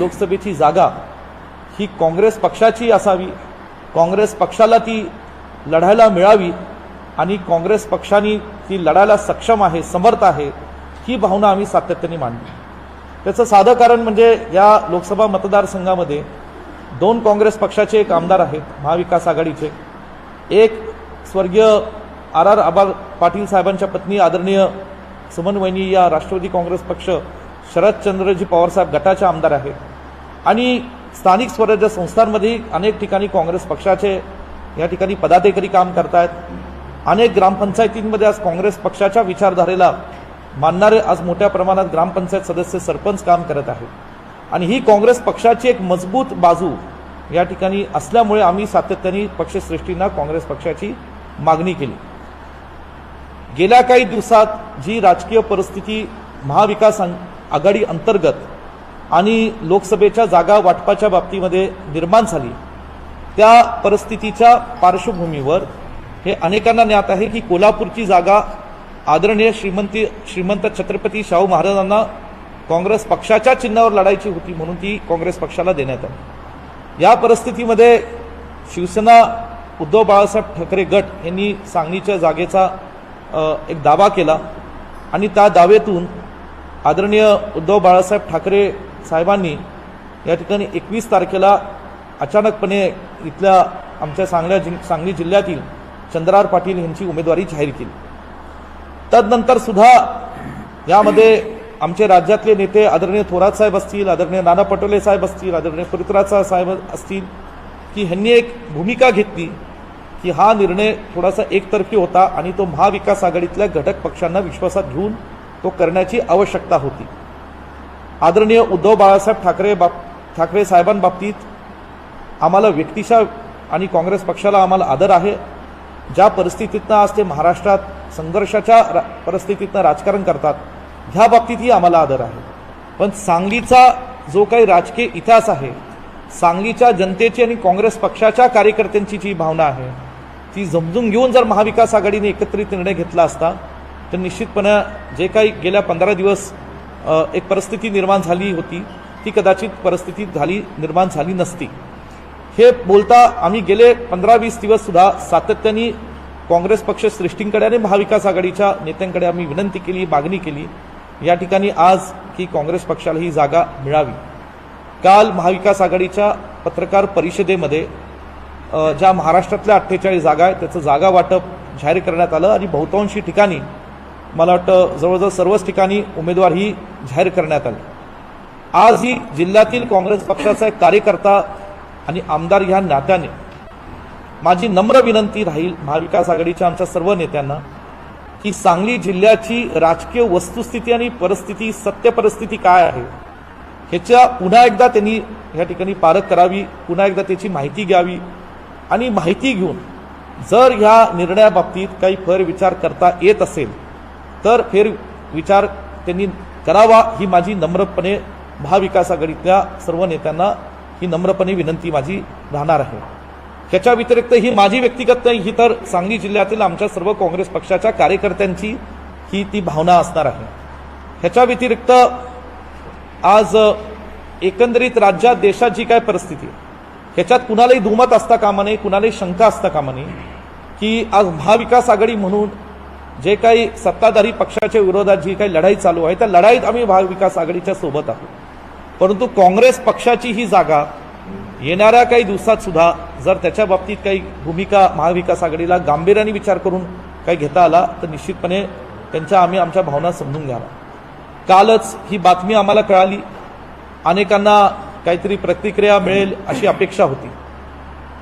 लोकसभेची जागा ही काँग्रेस पक्षाची असावी. काँग्रेस पक्षाला ती लढायला मिळावी आणि काँग्रेस पक्षाने ती लढायला सक्षम आहे समर्थ आहे ही भावना आम्ही सातत्याने मांडली त्याचं साधं कारण म्हणजे या लोकसभा मतदारसंघामध्ये दोन काँग्रेस पक्षाचे एक आमदार आहेत महाविकास आघाडीचे. एक स्वर्गीय आर आर आबा पाटील साहेबांच्या पत्नी आदरणीय सुमन वहिनी या राष्ट्रवादी काँग्रेस पक्ष शरदचंद्रजी पवारसाहेब गटाचे आमदार आहेत. आणि स्थानिक स्वराज्य संस्थांमध्ये अनेक ठिकाणी काँग्रेस पक्षाचे या ठिकाणी पदाधिकारी काम करतायत. अनेक ग्रामपंचायतींमध्ये आज काँग्रेस पक्षाच्या विचारधारेला मानणारे आज मोठ्या प्रमाणात ग्रामपंचायत सदस्य सरपंच काम करत आहेत. आणि ही काँग्रेस पक्षाची एक मजबूत बाजू या ठिकाणी असल्यामुळे आम्ही सातत्याने पक्षश्रेष्ठींना काँग्रेस पक्षाची मागणी केली. गेल्या काही दिवसात जी राजकीय परिस्थिती महाविकास आघाडी अंतर्गत आणि लोकसभेच्या जागा वाटपाच्या बाबतीमध्ये निर्माण झाली. त्या परिस्थितीच्या पार्श्वभूमीवर हे अनेकांना ज्ञात आहे की कोल्हापूरची जागा आदरणीय श्रीमंती श्रीमंत छत्रपती शाहू महाराजांना काँग्रेस पक्षाच्या चिन्हावर लढायची होती म्हणून ती काँग्रेस पक्षाला देण्यात आली. या परिस्थितीमध्ये शिवसेना उद्धव बाळासाहेब ठाकरे गट यांनी सांगलीच्या जागेचा एक दावा केला आणि त्या दावेतून आदरणीय उद्धव बाळासाहेब ठाकरे साहेबांनी या ठिकाणी एकवीस तारखेला अचानकपणे इथल्या आमच्या सांगल्या जि सांगली जिल्ह्यातील चंद्रार पाटील यांची उमेदवारी जाहीर केली. तदनंतर सुद्धा यामध्ये आमचे राज्यातले नेते आदरणीय थोरात साहेब असतील आदरणीय नाना पटोले साहेब असतील आदरणीय पृथ्वीराज साहेब असतील की ह्यांनी एक भूमिका घेतली की हा निर्णय थोडासा एकतर्फी होता आणि तो महाविकास आघाडीतल्या घटक पक्षांना विश्वासात घेऊन तो करण्याची आवश्यकता होती. आदरणीय उद्धव बाळासाहेब ठाकरे बाब ठाकरे साहेबांबाबतीत आम्हाला व्यक्तिशा आणि काँग्रेस पक्षाला आम्हाला आदर आहे. ज्या परिस्थितीतनं आज ते महाराष्ट्रात संघर्षाच्या रा परिस्थितीतनं राजकारण करतात ह्या बाबतीतही आम्हाला आदर आहे. पण सांगलीचा जो काही राजकीय इतिहास आहे सांगलीच्या जनतेची आणि काँग्रेस पक्षाच्या कार्यकर्त्यांची जी भावना आहे ती समजून घेऊन जर महाविकास आघाडीने एकत्रित निर्णय घेतला असता तर निश्चितपणे जे काही गेल्या पंधरा दिवस एक परिस्थिती निर्माण झाली होती. ती कदाचित परिस्थिती झाली निर्माण झाली नसती. हे बोलता आम्ही गेले पंधरा वीस दिवस सुद्धा सातत्याने काँग्रेस पक्ष श्रेष्ठींकडे आणि महाविकास आघाडीच्या नेत्यांकडे आम्ही विनंती केली मागणी केली. या ठिकाणी आज की काँग्रेस पक्षाला ही जागा मिळावी. काल महाविकास आघाडीच्या पत्रकार परिषदेमध्ये ज्या महाराष्ट्रातल्या अठ्ठेचाळीस जागा आहेत त्याचं जागा वाटप जाहीर करण्यात आलं आणि बहुतांशी ठिकाणी मला वाटतं जवळजवळ सर्वच ठिकाणी उमेदवार ही जाहीर करण्यात आले. आज ही जिल्ह्यातील काँग्रेस पक्षाचा एक कार्यकर्ता आणि आमदार ह्या नात्याने माझी नम्र विनंती राहील महाविकास आघाडीच्या आमच्या सर्व नेत्यांना की सांगली जिल्ह्याची राजकीय वस्तुस्थिती आणि परिस्थिती सत्य परिस्थिती काय आहे ह्याच्या पुन्हा एकदा त्यांनी या ठिकाणी पारख करावी पुन्हा एकदा त्याची माहिती घ्यावी आणि माहिती घेऊन जर ह्या निर्णयाबाबतीत काही फेरविचार करता येत असेल तर फेर विचार त्यांनी करावा ही माझी नम्रपणे महाविकास आघाडीतल्या सर्व नेत्यांना ही नम्रपणे विनंती माझी राहणार आहे. ह्याच्या व्यतिरिक्त ही माझी व्यक्तिगत नाही ही तर सांगली जिल्ह्यातील आमच्या सर्व काँग्रेस पक्षाच्या कार्यकर्त्यांची ही ती भावना असणार आहे. ह्याच्या व्यतिरिक्त आज एकंदरीत राज्यात देशात जी काय परिस्थिती ह्याच्यात कुणालाही दुमत असता कामा नये कुणालाही शंका असता कामा नये की आज महाविकास आघाडी म्हणून जे काही सत्ताधारी पक्षाच्या विरोधात जी काही लढाई चालू आहे त्या लढाईत आम्ही महाविकास आघाडीच्या सोबत आहोत. परंतु काँग्रेस पक्षाची ही जागा येणाऱ्या काही दिवसात सुद्धा जर त्याच्या बाबतीत काही भूमिका महाविकास आघाडीला गांभीर्याने विचार करून काही घेता आला तर निश्चितपणे त्यांच्या आम्ही आमच्या भावना समजून घ्यावा. कालच ही बातमी आम्हाला कळाली. अनेकांना काहीतरी प्रतिक्रिया मिळेल अशी अपेक्षा होती.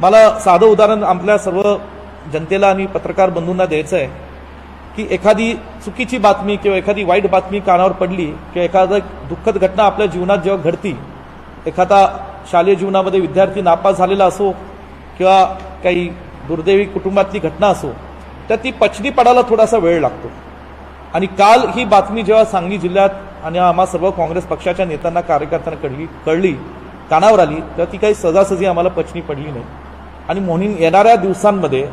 मला साधं उदाहरण आपल्या सर्व जनतेला आणि पत्रकार बंधूंना द्यायचं आहे. की एखादी चुकीची बातमी किंवा एखादी वाईट बातमी कानावर पडली किंवा एखादं दुःखद घटना आपल्या जीवनात जेव्हा घडती एखादा शालेय जीवनामध्ये विद्यार्थी नापास झालेला असो किंवा काही दुर्दैवी कुटुंबातली घटना असो तर ती पचनी पडायला थोडासा वेळ लागतो. आणि काल ही बातमी जेव्हा सांगली जिल्ह्यात आणि आम्हा सर्व काँग्रेस पक्षाच्या नेत्यांना कार्यकर्त्यांना कळली कळली कानावर आली तर ती काही सजासजी आम्हाला पचनी पडली नाही. आणि म्हणून येणाऱ्या दिवसांमध्ये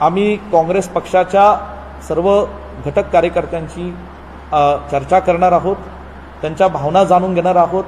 आम्ही काँग्रेस पक्षाच्या सर्व घटक कार्यकर्त्यांची चर्चा करणार आहोत त्यांच्या भावना जाणून घेणार आहोत.